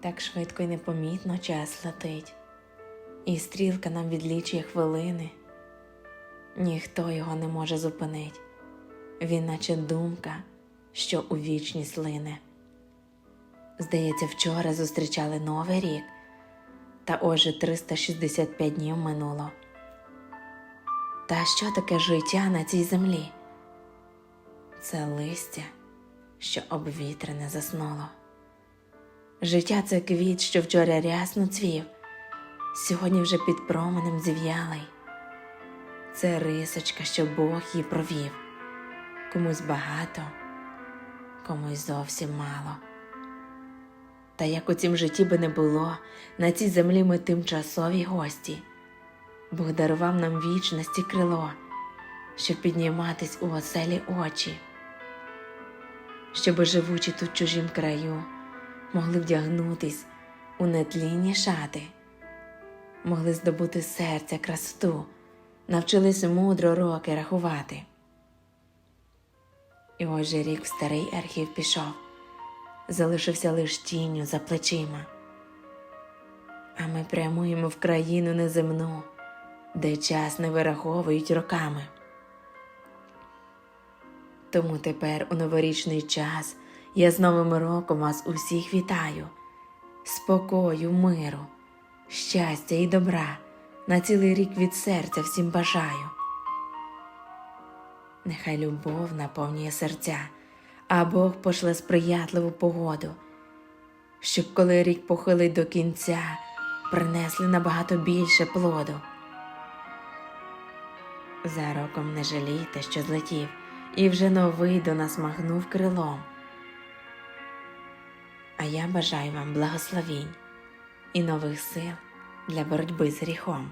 Так швидко і непомітно час летить, і стрілка нам відлічує хвилини. Ніхто його не може зупинить. Він, наче думка, що у вічність лине. Здається, вчора зустрічали Новий рік, та отже 365 днів минуло. Та що таке життя на цій землі? Це листя, що обвітрене заснуло. Життя це квіт, що вчора рясно цвів, сьогодні вже під променем зів'ялий. Це рисочка, що Бог її провів, комусь багато, комусь зовсім мало. Та як у цім житті би не було, на цій землі ми тимчасові гості. Бог дарував нам вічності крило, щоб підніматись у оселі очі, щоби живучи тут чужім краю, могли вдягнутись у нетлінні шати, могли здобути серця красоту, навчились мудро роки рахувати. І ось рік в старий архів пішов, залишився лиш тінню за плечима. А ми прямуємо в країну неземну, де час не вираховують роками. Тому тепер у новорічний час я з Новим роком вас усіх вітаю, спокою, миру, щастя і добра на цілий рік від серця всім бажаю. Нехай любов наповнює серця, а Бог пошле сприятливу погоду, щоб коли рік похилить до кінця, принесли набагато більше плоду. За роком не жалійте, що злетів, і вже новий до нас махнув крилом. Я бажаю вам благословінь і нових сил для боротьби з гріхом.